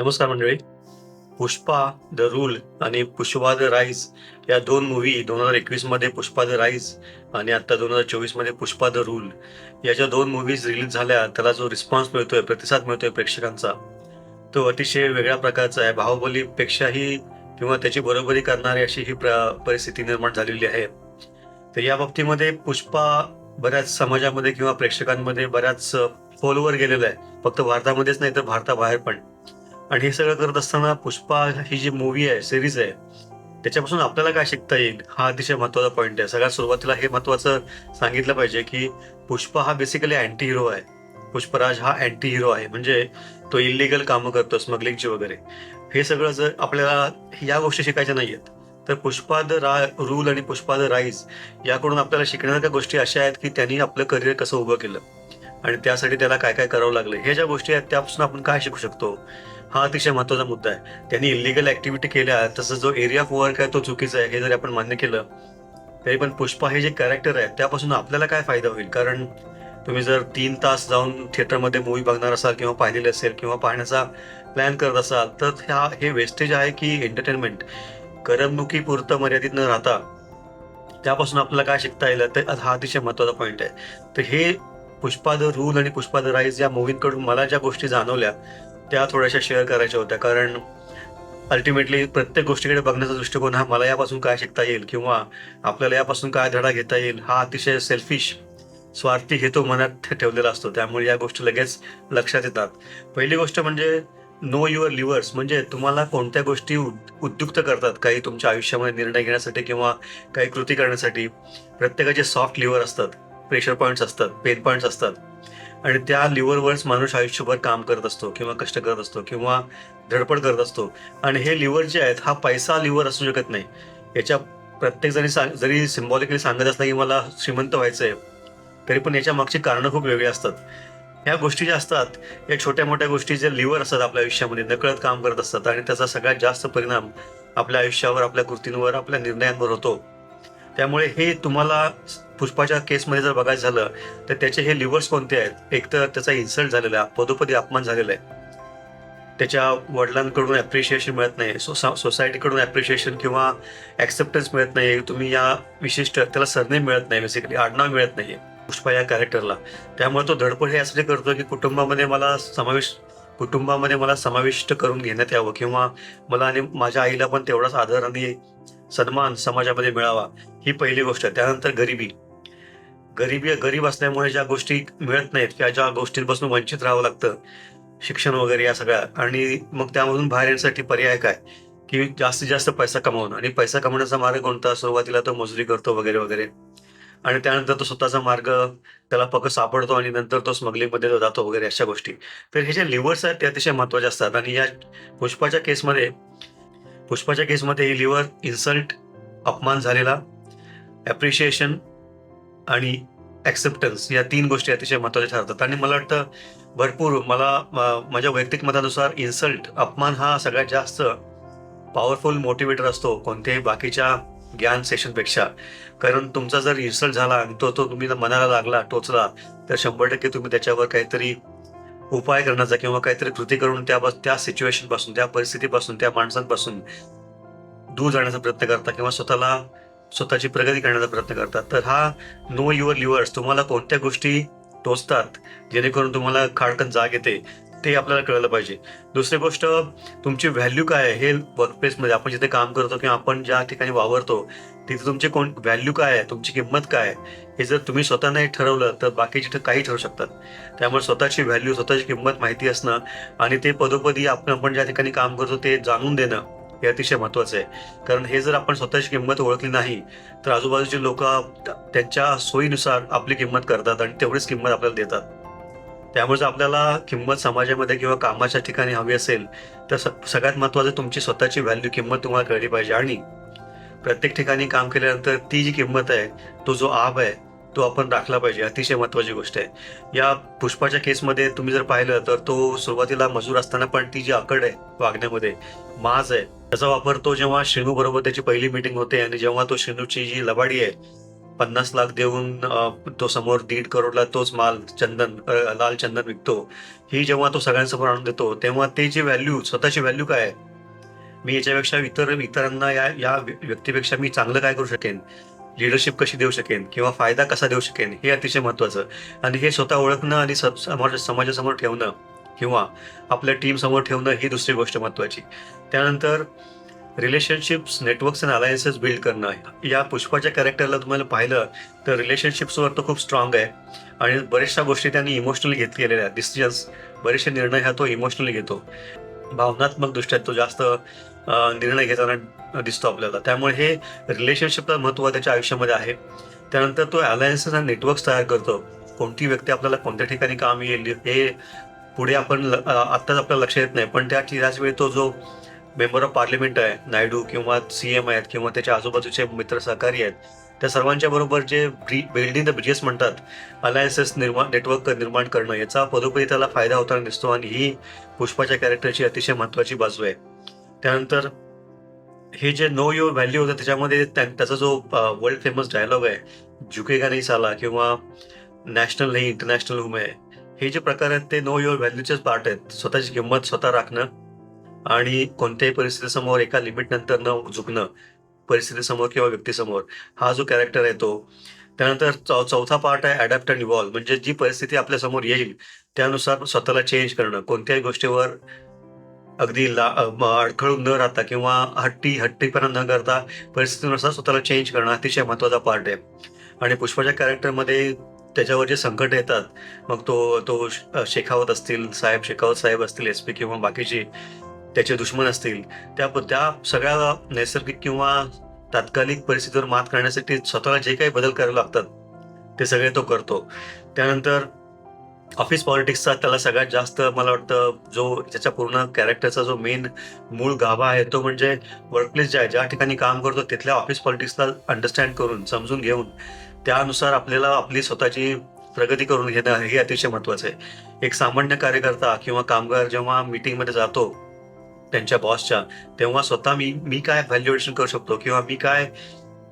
नमस्कार मंडळी. Pushpa the rule आणि पुष्पा द राईज या दोन मूवी दोन हजार एकवीसमध्ये पुष्पा द राईज आणि आता दोन हजार चोवीसमध्ये पुष्पा द रूल या ज्या दोन मूवीज रिलीज झाल्या त्याला जो रिस्पॉन्स मिळतोय प्रतिसाद मिळतोय प्रेक्षकांचा तो अतिशय वेगळ्या प्रकारचा आहे. बाहुबलीपेक्षाही किंवा त्याची बरोबरी करणारी अशी ही प्र- परिस्थिती निर्माण झालेली आहे. तर या बाबतीमध्ये पुष्पा बऱ्याच समाजामध्ये किंवा प्रेक्षकांमध्ये बऱ्याच खोलवर गेलेला आहे. फक्त भारतामध्येच नाही तर भारताबाहेर पण. आणि हे सगळं करत असताना पुष्पा ही जी मूवी आहे सिरीज आहे त्याच्यापासून आपल्याला काय शिकता येईल? हा अतिशय महत्त्वाचा पॉईंट आहे. सगळ्यात सुरुवातीला हे महत्वाचं सांगितलं पाहिजे की पुष्पा हा बेसिकली अँटी हिरो आहे. पुष्पराज हा अँटी हिरो आहे. म्हणजे तो इलिगल कामं करतो स्मगलिंगची वगैरे. हे सगळं जर आपल्याला या गोष्टी शिकायच्या नाहीयेत तर पुष्पा द रा रूल आणि पुष्पा द राईज याकडून आपल्याला शिकण्याच्या गोष्टी अशा आहेत की त्यांनी आपलं करिअर कसं उभं केलं. आणि त्यासाठी त्याला काय काय करावं लागलं. हे ज्या गोष्टी आहेत त्यापासून आपण काय शिकू शकतो? हा अतिशय महत्त्वाचा मुद्दा आहे. त्यांनी इलिगल ऍक्टिव्हिटी केल्या तसं जो एरिया ऑफ वर्क आहे तो चुकीचा आहे हे जरी आपण मान्य केलं तरी पण पुष्पा हे जे कॅरेक्टर आहे त्यापासून आपल्याला काय फायदा होईल? कारण तुम्ही जर तीन तास जाऊन थिएटरमध्ये मूवी बघणार असाल किंवा पाहिलेली असेल किंवा पाहण्याचा प्लॅन करत असाल तर ह्या हे वेस्टेज आहे की एंटरटेनमेंट करमणुकीपुरतं मर्यादित न राहता त्यापासून आपल्याला काय शिकता येईल? तर हा अतिशय महत्त्वाचा पॉईंट आहे. तर हे पुष्पा द रूल आणि पुष्पा द राईज या मूवींकडून मला ज्या गोष्टी जाणवल्या त्या थोड्याशा शेअर करायच्या होत्या. कारण अल्टिमेटली प्रत्येक गोष्टीकडे बघण्याचा दृष्टिकोन हा मला यापासून काय शिकता येईल किंवा आपल्याला यापासून काय धडा घेता येईल हा अतिशय सेल्फिश स्वार्थी हेतू मनात ठेवलेला असतो. त्यामुळे या गोष्टी लगेच लक्षात येतात. पहिली गोष्ट म्हणजे नो युअर लिव्हर्स म्हणजे तुम्हाला कोणत्या गोष्टी उद- उद्युक्त करतात? काही तुमच्या आयुष्यामध्ये निर्णय घेण्यासाठी किंवा काही कृती करण्यासाठी. प्रत्येकाचे सॉफ्ट लिव्हर असतात. प्रेशर पॉईंट्स असतात. पेन पॉईंट्स असतात. आणि त्या लिव्हरवरच माणूस आयुष्यभर काम करत असतो किंवा कष्ट करत असतो किंवा धडपड करत असतो. आणि हे लिव्हर जे आहेत हा पैसा लिव्हर असू शकत नाही. याच्या प्रत्येक जरी सांग जरी सिम्बॉलिकली सांगत असला की मला श्रीमंत व्हायचं आहे तरी पण याच्या मागची कारणं खूप वेगळी असतात. ह्या गोष्टी ज्या असतात या छोट्या मोठ्या गोष्टी जे लिव्हर असतात आपल्या आयुष्यामध्ये नकळत काम करत असतात आणि त्याचा सगळ्यात जास्त परिणाम आपल्या आयुष्यावर आपल्या कृतींवर आपल्या निर्णयांवर होतो. त्यामुळे हे तुम्हाला पुष्पाच्या केसमध्ये जर बघायचं झालं तर त्याचे हे लिव्हर्स कोणते आहेत? एक तर त्याचा इन्सल्ट झालेला आहे पदोपदी अपमान झालेला आहे. त्याच्या वडिलांकडून ॲप्रिशिएशन मिळत नाही सोसा सोसायटीकडून ॲप्रिशिएशन किंवा ॲक्सेप्टन्स मिळत नाही. तुम्ही या विशिष्ट त्याला सरनेम मिळत नाही बेसिकली आडनाव मिळत नाही. पुष्पा या कॅरेक्टरला त्यामुळे तो धडपड हे यासाठी करतो की कुटुंबामध्ये मला समावेश कुटुंबामध्ये मला समाविष्ट करून घेण्यात यावं किंवा मला आणि माझ्या आईला पण तेवढाच आदर आणि सन्मान समाजामध्ये मिळावा ही पहिली गोष्ट आहे. त्यानंतर गरिबी. गरिबी गरीब असल्यामुळे ज्या गोष्टी मिळत नाहीत किंवा ज्या गोष्टींपासून वंचित राहावं लागतं शिक्षण वगैरे या सगळ्या आणि मग त्यामधून बाहेर येण्यासाठी पर्याय काय? की जास्तीत जास्त पैसा कमावणं. आणि पैसा कमवण्याचा मार्ग कोणता? सुरुवातीला तो मजुरी करतो वगैरे वगैरे. आणि त्यानंतर तो स्वतःचा मार्ग त्याला फक्त सापडतो आणि नंतर तो स्मगलिंगमध्ये जातो वगैरे अशा गोष्टी. तर हे जे लिव्हर्स आहेत ते अतिशय महत्त्वाचे असतात. आणि या पुष्पाच्या केसमध्ये पुष्पाच्या केसमध्ये लिव्हर इन्सल्ट अपमान झालेला ॲप्रिशिएशन आणि ॲक्सेप्टन्स या तीन गोष्टी अतिशय महत्त्वाच्या ठरतात. आणि मला वाटतं भरपूर मला माझ्या वैयक्तिक मतानुसार इन्सल्ट अपमान हा सगळ्यात जास्त पॉवरफुल मोटिवेटर असतो कोणत्याही बाकीच्या ज्ञान सेशनपेक्षा कारण तुमचा जर इन्सल्ट झाला आणि तो तो तुम्ही मनाला लागला टोचला तर शंभर टक्के तुम्ही त्याच्यावर काहीतरी उपाय करण्याचा किंवा काहीतरी कृती करून त्या त्या सिच्युएशनपासून त्या परिस्थितीपासून त्या माणसांपासून दूर जाण्याचा प्रयत्न करता किंवा स्वतःला स्वतःची प्रगती करण्याचा प्रयत्न करतात तर हा नो युअर लिव्हर्स तुम्हाला कोणत्या गोष्टी टोचतात जेणेकरून तुम्हाला खाडकन जाग येते. ते आपल्याला कळलं पाहिजे. दुसरी गोष्ट तुमची व्हॅल्यू काय आहे? हे वर्कप्लेसमध्ये आपण जिथे काम करतो किंवा आपण ज्या ठिकाणी वावरतो तिथे तुमची कोण व्हॅल्यू काय आहे? तुमची किंमत काय आहे? हे जर तुम्ही स्वतः नाही ठरवलं तर बाकीचे जिथं काही ठरू शकतात. त्यामुळे स्वतःची व्हॅल्यू स्वतःची किंमत माहिती असणं आणि ते पदोपदी आपण आपण ज्या ठिकाणी काम करतो ते जाणून देणं हे अतिशय महत्वाचं आहे. कारण हे जर आपण स्वतःची किंमत ओळखली नाही तर आजूबाजूचे लोक त्यांच्या सोयीनुसार आपली किंमत करतात आणि तेवढीच किंमत आपल्याला देतात. त्यामुळे आपल्याला किंमत समाजामध्ये किंवा कामाच्या ठिकाणी हवी असेल तर सगळ्यात महत्वाचं तुमची स्वतःची व्हॅल्यू किंमत तुम्हाला कळली पाहिजे. आणि प्रत्येक ठिकाणी काम केल्यानंतर ती जी किंमत आहे तो जो आब आहे तो आपण राखला पाहिजे. अतिशय महत्वाची गोष्ट आहे. या पुष्पाच्या केसमध्ये तुम्ही जर पाहिलं तर तो सुरुवातीला मजूर असताना पण ती जी आकड आहे वागण्यामध्ये माज आहे त्याचा वापर तो जेव्हा श्रीनू बरोबर त्याची पहिली मीटिंग होते आणि जेव्हा तो श्रीनूची जी लबाडी आहे पन्नास लाख देऊन तो समोर दीड करोडला तोच माल चंदन लाल चंदन विकतो. ही जेव्हा तो सगळ्यांसमोर आणून देतो तेव्हा ते जी व्हॅल्यू स्वतःची व्हॅल्यू काय आहे? मी याच्यापेक्षा इतर इतरांना या या व्यक्तीपेक्षा मी चांगलं काय करू शकेन? लिडरशिप कशी देऊ शकेन? किंवा फायदा कसा देऊ शकेन? हे अतिशय महत्त्वाचं. आणि हे स्वतः ओळखणं आणि स- समाज समाजासमोर ठेवणं किंवा आपल्या टीम समोर ठेवणं ही दुसरी गोष्ट महत्त्वाची. त्यानंतर relationships networks and alliances build करणं या पुष्पाच्या कॅरेक्टरला तुम्हाला पाहिलं तर रिलेशनशिप्सवर तो खूप स्ट्रॉंग आहे. आणि बऱ्याचशा गोष्टी त्यांनी इमोशनली घेतलेल्या आहेत. डिसिजन्स बरेचसे निर्णय हा तो इमोशनली घेतो. भावनात्मक दृष्ट्या तो जास्त निर्णय घेताना दिसतो आपल्याला. त्यामुळे हे रिलेशनशिपला महत्त्व त्याच्या आयुष्यामध्ये आहे. त्यानंतर तो अलायन्सेस आणि नेटवर्क्स तयार करतो. कोणती व्यक्ती आपल्याला कोणत्या ठिकाणी काम येईल हे पुढे आपण ल- आत्ताच आपल्याला लक्ष येत नाही. पण त्या त्याच वेळी तो जो मेंबर ऑफ पार्लिमेंट आहे नायडू किंवा सी एम आहेत किंवा त्याच्या आजूबाजूचे मित्र सहकारी आहेत त्या सर्वांच्या बरोबर जे बिल्डिंग द ब्रिजेस म्हणतात अलायन्सेस निर्माण नेटवर्क निर्माण करणं याचा पदोपदी त्याला फायदा होताना दिसतो आणि ही पुष्पाच्या कॅरेक्टरची अतिशय महत्वाची बाजू आहे. त्यानंतर हे जे नो युअर व्हॅल्यू होतं त्याच्यामध्ये त्या- त्याचा जो वर्ल्ड फेमस डायलॉग आहे झुकेगा नाही साला किंवा नॅशनल नाही इंटरनॅशनल हुम आहे हे जे प्रकार आहेत ते नो युअर व्हॅल्यूचेच पार्ट आहेत. स्वतःची किंमत स्वतः राखणं आणि कोणत्याही परिस्थितीसमोर एका लिमिट नंतर न झुकणं परिस्थितीसमोर किंवा व्यक्तीसमोर हा जो कॅरेक्टर आहे तो. त्यानंतर चौ चौथा पार्ट आहे अडॅप्ट अँड इव्हॉल्व म्हणजे जी परिस्थिती आपल्यासमोर येईल त्यानुसार स्वतःला चेंज करणं. कोणत्याही गोष्टीवर अगदी ला अडखळून न राहता किंवा हट्टी हट्टीपणा न करता परिस्थितीनुसार स्वतःला चेंज करणं अतिशय महत्त्वाचा पार्ट आहे. आणि पुष्पाच्या कॅरेक्टरमध्ये त्याच्यावर जे संकट येतात मग तो तो शेखावत असतील साहेब शेखावत साहेब असतील एस पी किंवा बाकीचे त्याचे दुश्मन असतील त्या त्या सगळ्या नैसर्गिक किंवा तात्कालिक परिस्थितीवर मात करण्यासाठी स्वतःला जे काही बदल करावे लागतात ते सगळे तो करतो. त्यानंतर ऑफिस पॉलिटिक्सचा त्याला सगळ्यात जास्त मला वाटतं जो त्याच्या पूर्ण कॅरेक्टरचा जो मेन मूळ गाभा आहे तो म्हणजे वर्कप्लेस जे आहे ज्या ठिकाणी काम करतो तिथल्या ऑफिस पॉलिटिक्सला अंडरस्टँड करून समजून घेऊन त्यानुसार आपल्याला आपली स्वतःची प्रगती करून घेणं हे अतिशय महत्वाचं आहे. एक सामान्य कार्यकर्ता किंवा कामगार जेव्हा मीटिंगमध्ये जातो त्यांच्या बॉसच्या तेव्हा स्वतः मी मी काय व्हॅल्युएशन करू शकतो? किंवा मी काय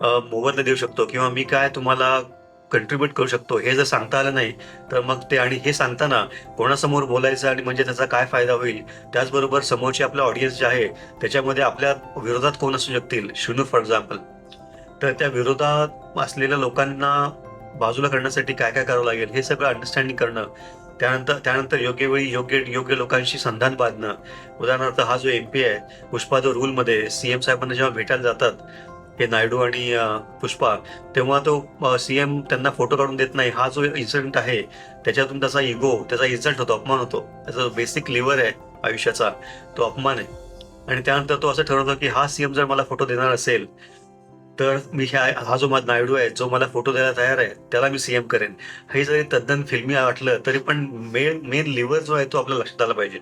अ, मोबदला देऊ शकतो? किंवा मी काय तुम्हाला कंट्रीब्युट करू शकतो? हे जर सांगता आलं नाही तर मग ते आणि हे सांगताना कोणासमोर बोलायचं आणि म्हणजे त्याचा काय फायदा होईल? त्याचबरोबर समोरचे आपला ऑडियन्स जे आहे त्याच्यामध्ये आपल्या विरोधात कोण असू शकतील? शुनू फॉर एक्झाम्पल तर त्या विरोधात असलेल्या लोकांना बाजूला करण्यासाठी काय काय करावं लागेल? हे सगळं अंडरस्टँडिंग करणं. त्यानंतर त्यानंतर योग्य वेळी योग्य योग्य लोकांशी संधान बांधणं. उदाहरणार्थ हा जो एम पी आहे पुष्पा जो रूलमध्ये सी एम साहेबांना जेव्हा भेटायला जातात हे नायडू आणि पुष्पा तेव्हा तो सीएम त्यांना फोटो काढून देत नाही. हा जो इन्सिडेंट आहे त्याच्यातून त्याचा इगो त्याचा इन्सल्ट होतो अपमान होतो. त्याचा बेसिक लिव्हर आहे आयुष्याचा तो अपमान आहे. आणि त्यानंतर तो असं ठरवतो की हा सीएम जर मला फोटो देणार असेल तर मी ह्या हा जो माझा नायडू आहे जो मला फोटो द्यायला तयार आहे त्याला मी सीएम करेन. हे जरी तद्दन फिल्मी वाटलं तरी पण मेन मेन लिव्हर जो आहे तो आपल्या लक्षात आला पाहिजे.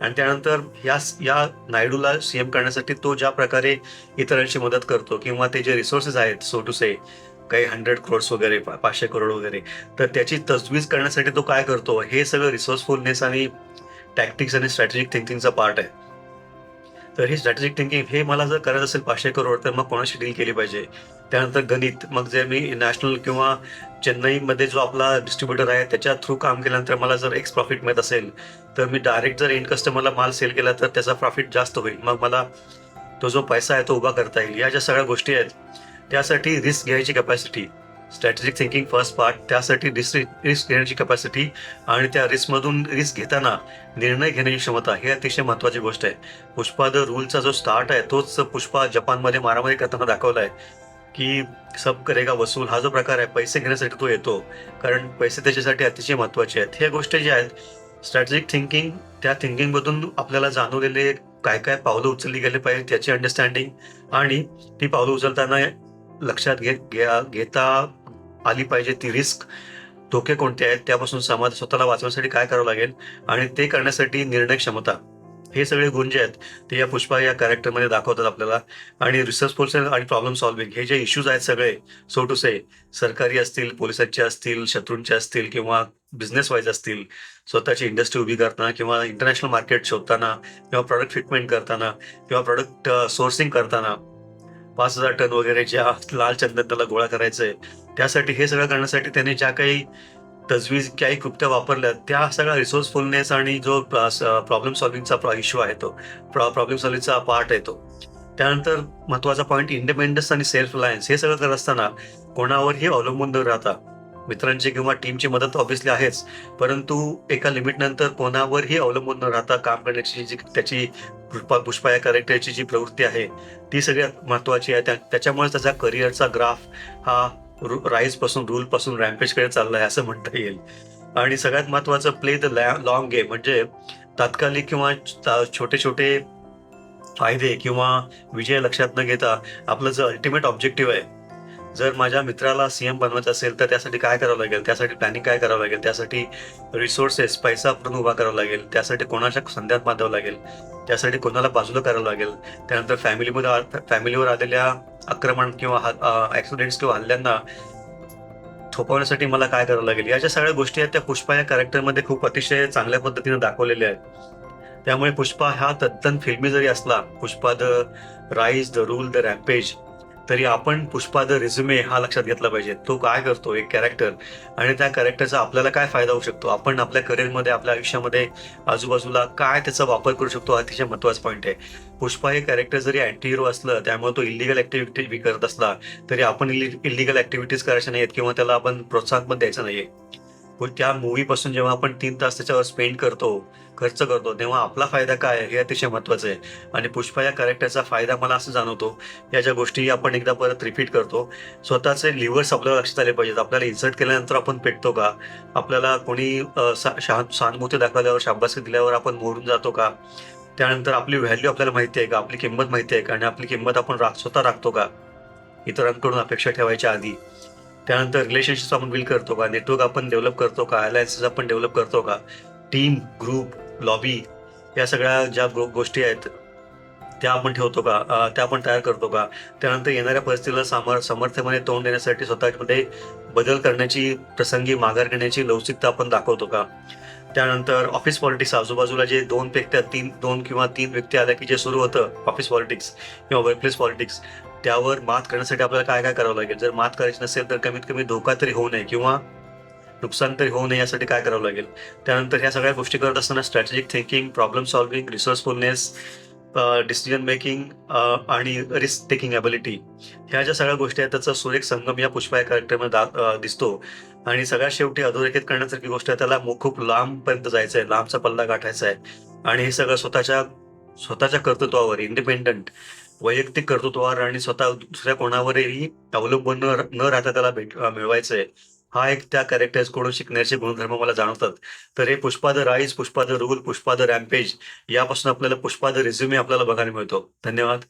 आणि त्यानंतर या या नायडूला सीएम करण्यासाठी तो ज्या प्रकारे इतरांची मदत करतो किंवा ते जे रिसोर्सेस आहेत सो टू से काही हंड्रेड क्रोड्स वगैरे पाचशे करोड वगैरे तर त्याची तजवीज करण्यासाठी तो काय करतो? हे सगळं रिसोर्सफुलनेस आणि टॅक्टिक्स आणि स्ट्रॅटेजिक थिंकिंगचा पार्ट आहे. तर ही स्ट्रॅटेजिक थिंकिंग हे मला जर करायचं असेल पाचशे करोड तर मग कोणाशी डील केली पाहिजे? त्यानंतर गणित. मग जर मी नॅशनल किंवा चेन्नईमध्ये जो आपला डिस्ट्रीब्युटर आहे त्याच्या थ्रू काम केल्यानंतर मला जर एक्स प्रॉफिट मिळत असेल तर मी डायरेक्ट जर एंड कस्टमरला माल सेल केला तर त्याचा प्रॉफिट जास्त होईल. मग मला तो जो पैसा आहे तो उभा करता येईल. या ज्या सगळ्या गोष्टी आहेत त्यासाठी रिस्क घ्यायची capacity strategic thinking first part त्यासाठी रिस्क रिस्क घेण्याची कपॅसिटी आणि त्या रिस्कमधून रिस्क घेताना निर्णय घेण्याची क्षमता ही अतिशय महत्वाची गोष्ट आहे. पुष्पा द रूलचा जो स्टार्ट आहे तोच पुष्पा जपानमध्ये मारामारी करताना दाखवला आहे की सब करेगा वसूल हा जो प्रकार आहे पैसे घेण्यासाठी तो येतो. कारण पैसे त्याच्यासाठी अतिशय महत्त्वाचे आहेत. ह्या गोष्टी ज्या आहेत स्ट्रॅटेजिक थिंकिंग त्या थिंकिंगमधून आपल्याला जाणवलेले काय काय पावलं उचलली गेले पाहिजे त्याची अंडरस्टँडिंग आणि ती पावलं उचलताना लक्षात घे घ्या- घेता आली पाहिजे ती रिस्क. धोके कोणते आहेत? त्यापासून समाज स्वतःला वाचवण्यासाठी काय करावं लागेल? आणि ते करण्यासाठी निर्णय क्षमता. हे सगळे गुण जे आहेत ते या पुष्पा या कॅरेक्टरमध्ये दाखवतात आपल्याला. आणि रिसर्चफुल आणि प्रॉब्लेम सॉल्विंग हे जे इश्यूज आहेत सगळे सो टू से सरकारी असतील पोलिसांचे असतील शत्रूंचे असतील किंवा बिझनेस वाईज असतील स्वतःची इंडस्ट्री उभी करताना किंवा इंटरनॅशनल मार्केट शोधताना किंवा प्रॉडक्ट फिटमेंट करताना किंवा प्रॉडक्ट सोर्सिंग uh, करताना पाच हजार टन वगैरे ज्या लाल चंदन त्याला गोळा करायचं आहे त्यासाठी हे सगळं करण्यासाठी त्याने ज्या काही तजवीज काही कृत्या वापरल्या त्या सगळ्या रिसोर्सफुलनेस आणि जो प्रॉब्लेम सॉल्व्हिंगचा इश्यू आहे तो प्रॉब्लेम सॉल्व्हिंगचा पार्ट आहे तो. त्यानंतर महत्त्वाचा पॉईंट इंडिपेंडन्स आणि सेल्फ रिलायन्स हे सगळं करत असताना कोणावरही अवलंबून न राहता मित्रांची किंवा टीमची मदत ऑब्व्हियसली आहेच. परंतु एका लिमिटनंतर कोणावरही अवलंबून न राहता काम करण्याची जी त्याची पुष्पाया पुष्पा या कॅरेक्टरची जी प्रवृत्ती आहे ती सगळ्यात महत्वाची आहे. त्या त्याच्यामुळे त्याचा करिअरचा ग्राफ हा राईजपासून रूल पासून रॅम्पेजकडे चालला आहे असं म्हणता येईल. आणि सगळ्यात महत्वाचं प्ले द लॉंग गेम म्हणजे तात्कालिक किंवा छोटे छोटे फायदे किंवा विजय लक्षात न घेता आपलं जे अल्टिमेट ऑब्जेक्टिव्ह आहे जर माझ्या मित्राला सीएम बनवायचं असेल तर त्यासाठी काय करावं लागेल? त्यासाठी प्लॅनिंग काय करावं लागेल? त्यासाठी रिसोर्सेस पैसा आपण उभा करावा लागेल. त्यासाठी कोणाच्या संध्यात बांधावं लागेल? त्यासाठी कोणाला बाजूला करावं लागेल? त्यानंतर फॅमिलीमध्ये फॅमिलीवर आलेल्या आक्रमण किंवा ॲक्सिडेंट्स किंवा हल्ल्यांना थोपवण्यासाठी मला काय करावं लागेल? या ज्या सगळ्या गोष्टी आहेत त्या पुष्पा या कॅरेक्टरमध्ये खूप अतिशय चांगल्या पद्धतीने दाखवलेल्या आहेत. त्यामुळे पुष्पा हा तद्दन फिल्मी जरी असला Pushpa the rise the rule the rampage तरी आपण पुष्पा द रिझ्युमे हा लक्षात घेतला पाहिजे. तो काय करतो? एक कॅरेक्टर आणि त्या कॅरेक्टरचा आपल्याला काय फायदा होऊ शकतो? आपण आपल्या करिअरमध्ये आपल्या आयुष्यामध्ये आजूबाजूला काय त्याचा वापर करू शकतो? हा अतिशय महत्त्वाचा पॉईंट आहे. पुष्पा हे कॅरेक्टर जरी अँटी हिरो असलं त्यामुळे तो इलिगल ऍक्टिव्हिटी करत असला तरी आपण इलिगल ऍक्टिव्हिटीज करायच्या नाहीत किंवा त्याला आपण प्रोत्साहन पण द्यायचं नाहीये. पण त्या मूवीपासून जेव्हा आपण तीन तास त्याच्यावर स्पेंड करतो खर्च करतो तेव्हा आपला फायदा काय आहे हे अतिशय महत्वाचं आहे. आणि पुष्पा या कॅरेक्टरचा फायदा मला असं जाणवतो या ज्या गोष्टी आपण एकदा परत रिपीट करतो स्वतःचे लिव्हर्स आपल्याला लक्षात आले पाहिजेत. आपल्याला इन्सर्ट केल्यानंतर आपण पेटतो का? आपल्याला कोणी सा- शहा- सहानुभूती दाखवल्यावर शाबासकी दिल्यावर आपण मोडून जातो का? त्यानंतर आपली व्हॅल्यू आपल्याला माहिती आहे का? आपली किंमत माहिती आहे का? आणि आपली किंमत आपण राख स्वतः राखतो का? इतरांकडून अपेक्षा ठेवायच्या आधी. त्यानंतर रिलेशनशिप आपण बिल्ड करतो का? नेटवर्क आपण डेव्हलप करतो का? अलायन्सेस आपण डेव्हलप करतो का? टीम ग्रुप लॉबी या सगळ्या ज्या गोष्टी आहेत त्या आपण ठेवतो का? त्या आपण तयार करतो का? त्यानंतर येणाऱ्या परिस्थितीला सामर समर्थपणे तोंड देण्यासाठी स्वतःमध्ये बदल करण्याची प्रसंगी माघार घेण्याची लवचिकता आपण दाखवतो का? त्यानंतर ऑफिस पॉलिटिक्स आजूबाजूला जे दोन व्यक्ती तीन दोन किंवा तीन व्यक्ती आल्या की जे सुरू होतं ऑफिस पॉलिटिक्स किंवा वर्कप्लेस पॉलिटिक्स त्यावर मात करण्यासाठी आपल्याला काय काय करावं लागेल? जर मात करायची नसेल तर कमीत कमी धोका तरी होऊ नये किंवा नुकसान तरी होऊ नये यासाठी काय करावं लागेल? त्यानंतर ह्या सगळ्या गोष्टी करत असताना strategic thinking problem solving resourcefulness decision making आणि रिस्क टेकिंग ॲबिलिटी ह्या ज्या सगळ्या गोष्टी आहेत त्याचा सुरेख संगम या पुष्पा या कॅरेक्टरमध्ये दा- दिसतो. आणि सगळ्यात शेवटी अधोरेखित करण्यासारखी गोष्ट आहे त्याला खूप लांबपर्यंत जायचं आहे लांबचा पल्ला गाठायचा आहे आणि हे सगळं स्वतःच्या स्वतःच्या कर्तृत्वावर इंडिपेंडंट वैयक्तिक कर्तृत्वावर आणि स्वतः दुसऱ्या कोणावरही अवलंबून न न राहता त्याला भेट मिळवायचं आहे हा एक त्या कॅरेक्टर्सकडून शिकण्याचे गुणधर्म मला जाणवतात. तर हे Pushpa the rise Pushpa the rule Pushpa the rampage यापासून आपल्याला पुष्पा द रिझ्युमे आपल्याला बघायला मिळतो. धन्यवाद.